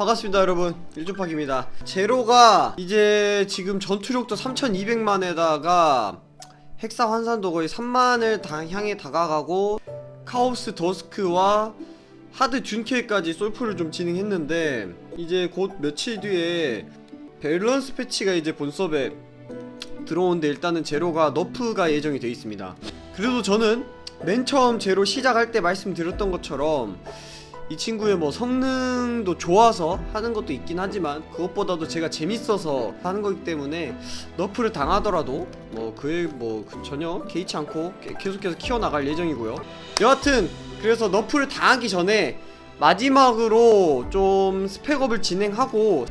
반갑습니다 여러분. 일주팍입니다. 제로가 이제 지금 전투력도 3200만에다가 핵사 환산도 거의 3만을 다 향해 다가가고 카오스 더스크와 하드 준케까지 솔프를 좀 진행했는데 이제 곧 며칠 뒤에 밸런스 패치가 이제 본섭에 들어오는데 일단은 제로가 너프가 예정이 돼 있습니다. 그래도 저는 맨 처음 제로 시작할 때 말씀드렸던 것처럼 이 친구의 뭐 성능도 좋아서 하는 것도 있긴 하지만 그것보다도 제가 재밌어서 하는 거기 때문에 너프를 당하더라도 뭐 그에 뭐 전혀 개의치 않고 게- 계속해서 키워나갈 예정이고요. 여하튼 그래서 너프를 당하기 전에 마지막으로 좀 스펙업을 진행하고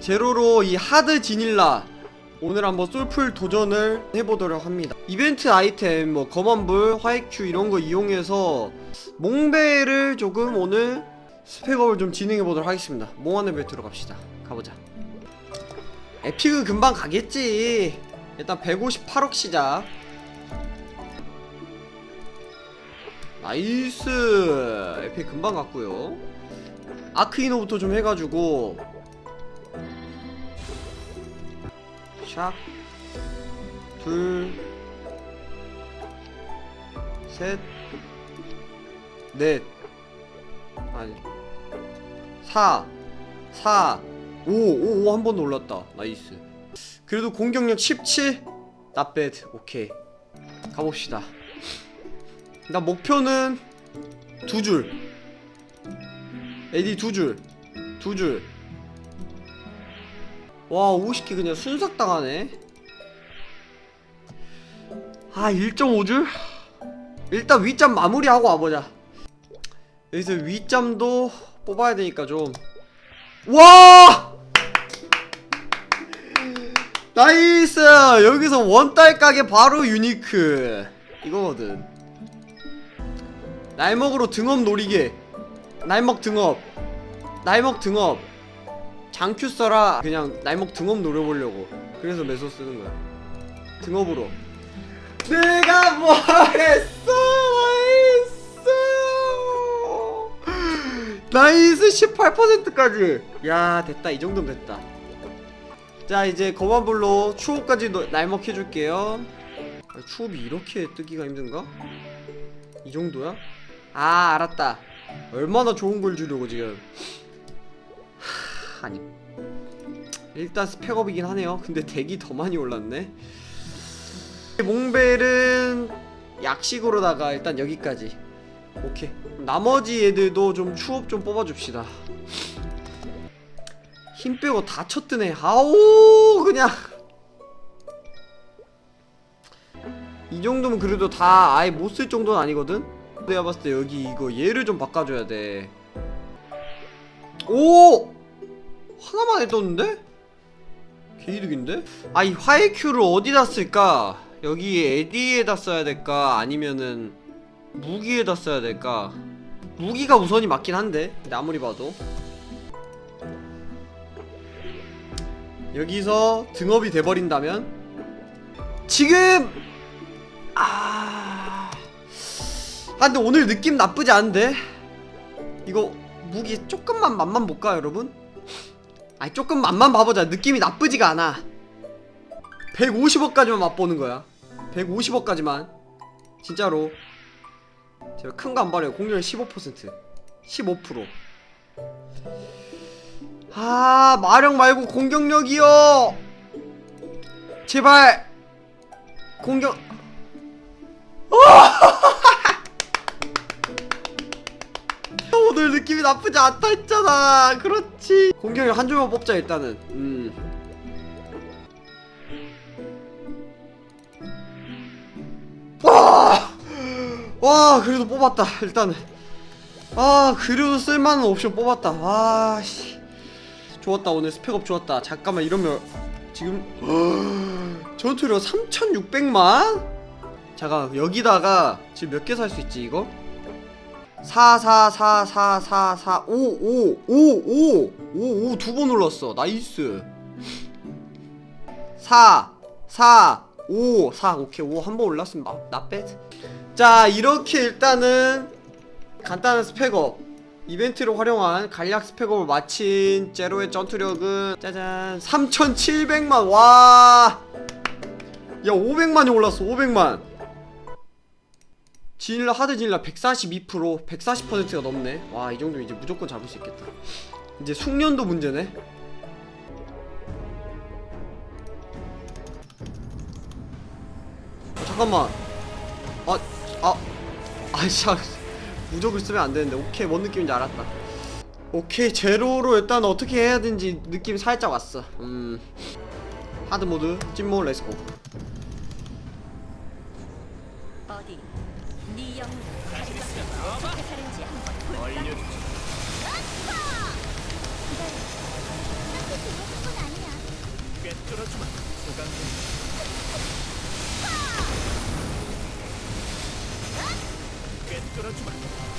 제로로 이 하드 지닐라 오늘 한번 솔풀 도전을 해보도록 합니다. 이벤트 아이템 뭐 검은불, 화이큐 이런 거 이용해서 몽베를 조금 오늘 스펙업을 좀 진행해보도록 하겠습니다. 몽환의 벨트로 갑시다. 가보자. 에픽은 금방 가겠지. 일단 158억 시작. 나이스! 에픽 금방 갔고요. 아크이노부터 좀 해가지고 샥 둘, 셋, 넷, 아니, 사, 사, 오, 오, 오, 한 번 더 올랐다. 나이스. 그래도 공격력 17? not bad. 오케이. 가봅시다. 나 목표는 두 줄. 에디 두 줄. 두 줄. 와, 50개 그냥 순삭 당하네. 아 1.5줄? 일단 윗점 마무리하고 와보자 여기서 윗점도 뽑아야 되니까 좀 와! 나이스! 여기서 원달 가게 바로 유니크 이거거든 날먹으로 등업 노리게 날먹 등업 날먹 등업 장큐 써라 그냥 날먹 등업 노려보려고 그래서 메소 쓰는 거야. 등업으로. 내가 뭘 했어? 나이스 나이스 18%까지. 야 됐다. 이 정도면 됐다. 자 이제 거만불로 추호까지 너- 날먹 해줄게요. 아, 추호비 이렇게 뜨기가 힘든가? 이 정도야? 아 알았다. 얼마나 좋은 걸 주려고 지금 하, 아니 일단 스펙업이긴 하네요. 근데 덱이 더 많이 올랐네. 몽벨은 약식으로다가 일단 여기까지. 오케이. 나머지 애들도 좀 추업 좀 뽑아줍시다. 힘 빼고 다 쳤드네. 아우 그냥. 이 정도면 그래도 다 아예 못 쓸 정도는 아니거든? 내가 봤을 때 여기 이거 얘를 좀 바꿔줘야 돼. 오! 하나만 해 떴는데? 개이득인데? 아 이 화해 큐를 어디다 쓸까? 여기 에디에다 써야 될까? 아니면은 무기에다 써야 될까? 무기가 우선이 맞긴 한데 근데 아무리 봐도 여기서 등업이 돼버린다면 지금 아... 아 근데 오늘 느낌 나쁘지 않은데 이거 무기 조금만 맛만 볼까 여러분? 아니 조금 맛만 봐보자. 느낌이 나쁘지가 않아. 150억까지만 맛보는 거야. 150억까지만. 진짜로. 제가 큰 거 안 바래요. 공격력 15% 15%아 마력 말고 공격력이요. 제발. 공격 오늘 느낌이 나쁘지 않다 했잖아. 그렇지. 공격력 한 줄만 뽑자 일단은. 음. 와! 와 그래도 뽑았다 일단은. 아 그래도 쓸만한 옵션 뽑았다. 와씨. 좋았다 오늘 스펙업 좋았다. 잠깐만 이러면 지금 전투력 3600만? 잠깐 여기다가 지금 몇 개 살 수 있지 이거? 4 4 4 4 4 4 5 5 5 5 5 5 두 번 올랐어. 나이스. 4 4 5 4 오케이 5 한 번 올랐으면 나, 나 뺏. 자 이렇게 일단은 간단한 스펙업. 이벤트를 활용한 간략 스펙업을 마친 제로의 전투력은 짜잔. 3700만. 와! 야 500만이 올랐어 500만 진일라 하드 진일라 142% 140%가 넘네 와 이 정도면 이제 무조건 잡을 수 있겠다 이제 숙련도 문제네 어, 잠깐만 아, 아, 아이씨, 아, 무적을 쓰면 안 되는데. 오케이, 뭔 느낌인지 알았다. 오케이, 제로로 일단 어떻게 해야 되는지 느낌 살짝 왔어. 음, 하드 모드, 찐모, 렛츠고. 한번 볼까? 기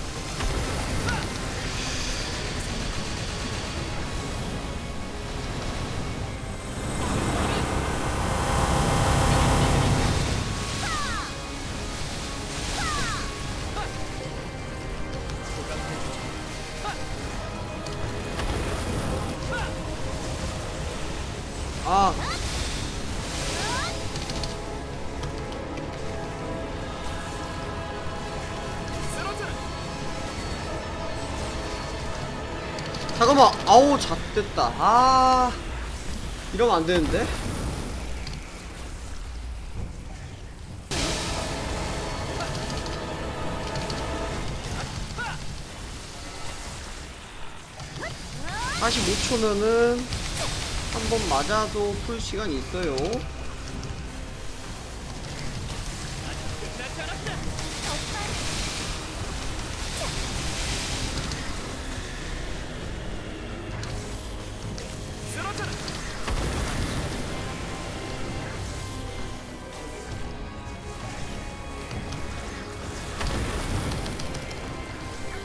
잠깐만, 아우, 잣됐다. 아, 이러면 안 되는데? 사십 5초면은 한 번 맞아도 풀 시간이 있어요.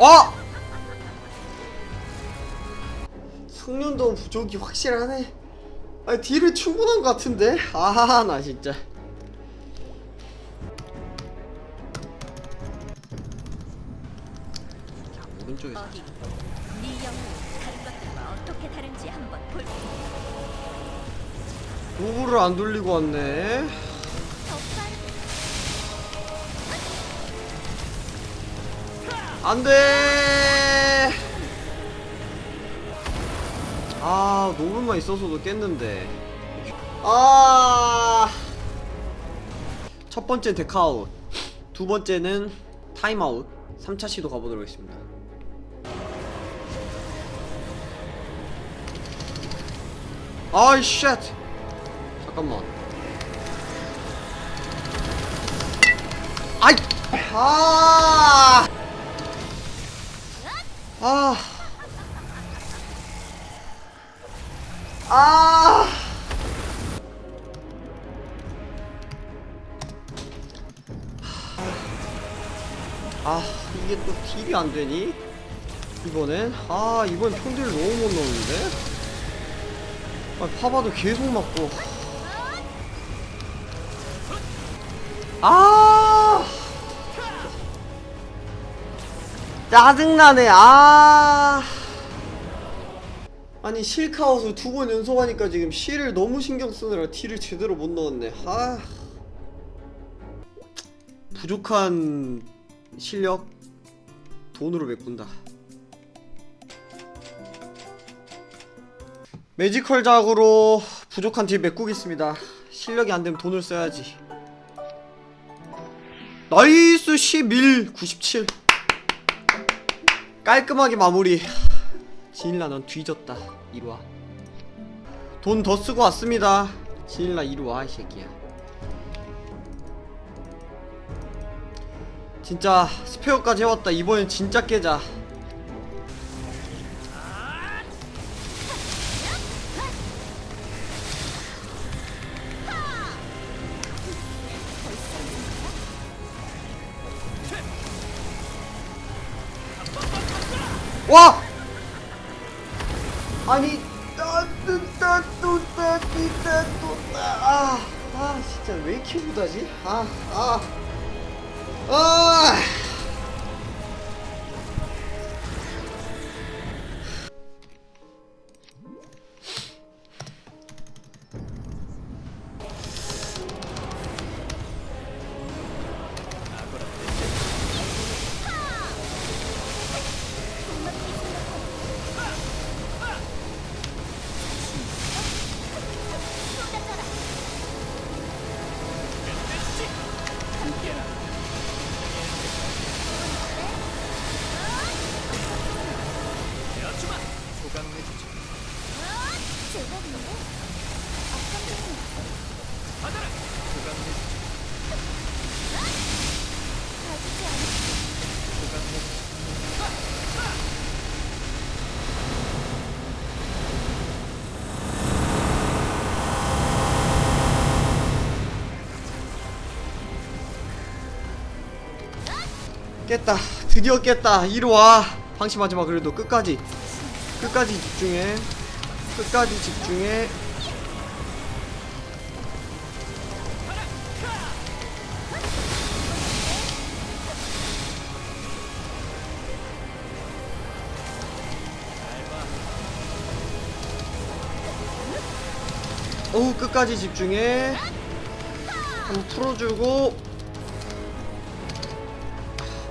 어! 숙련도 부족이 확실하네. 아, 딜은 충분한 것 같은데? 아, 나 진짜. 자, 오른쪽에서. 어디 네 영웅 다른 것들과 어떻게 다른지 한번 볼까? 도구를 안 돌리고 왔네. 안 돼! 아, 노블만 있어서도 깼는데. 아! 첫 번째 데카아웃. 두 번째는 타임아웃. 3차 시도 가보도록 하겠습니다. 아이, 쉣! 잠깐만. 아이! 아! 아! 아! 아, 이게 또 딜이 안 되니? 이번엔? 아, 이번 평딜 너무 못 넣었는데? 아, 파바도 계속 맞고. 아! 짜증나네, 아! 아니, 실카웃을 두 번 연속하니까 지금 실을 너무 신경 쓰느라 T를 제대로 못 넣었네, 아. 부족한 실력, 돈으로 메꾼다. 매지컬 작으로 부족한 딜 메꾸겠습니다. 실력이 안 되면 돈을 써야지. 나이스 11 97 깔끔하게 마무리. 지일라 넌 뒤졌다. 이리와. 돈 더 쓰고 왔습니다. 지일라 이리와 이 새끼야. 진짜 스페어까지 해왔다. 이번엔 진짜 깨자 와! 아니 따뜻따뜻따뜻따뜻 아, 아 진짜 왜 이렇게 못하지? 아, 아, 아. 깼다. 드디어 깼다. 이리와. 방심하지 마. 그래도 끝까지. 끝까지 집중해 끝까지 집중해. 어우 끝까지 집중해. 한번 풀어주고.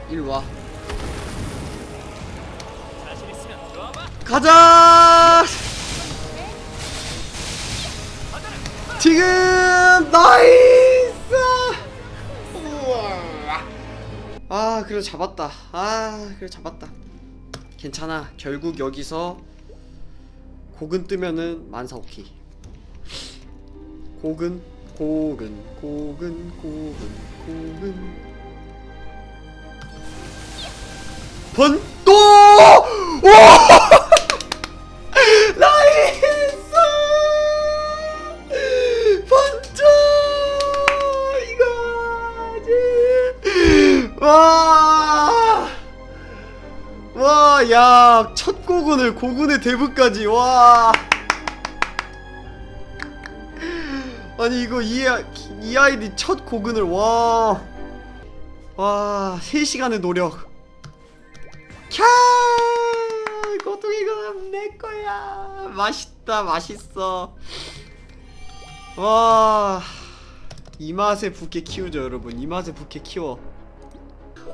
일와. 가자 지금 나이스. 아 그래 잡았다. 아 그래 잡았다. 괜찮아. 결국 여기서 고근 뜨면은 만사 오키. 고근 고근 고근 고근 고근 번또! 와 와 와 야 첫 고군을 고군의 대부까지 와 아니 이거 이, 아- 이 아이디 첫 고근을 와. 와, 3시간의 노력. 캬! 고통이가 내 거야. 맛있다, 맛있어. 와. 이 맛에 부캐 키우죠, 여러분. 이 맛에 부캐 키워.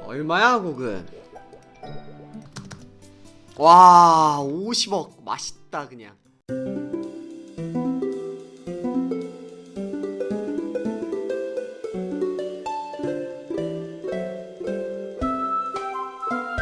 얼마야, 고근? 와, 50억. 맛있다, 그냥.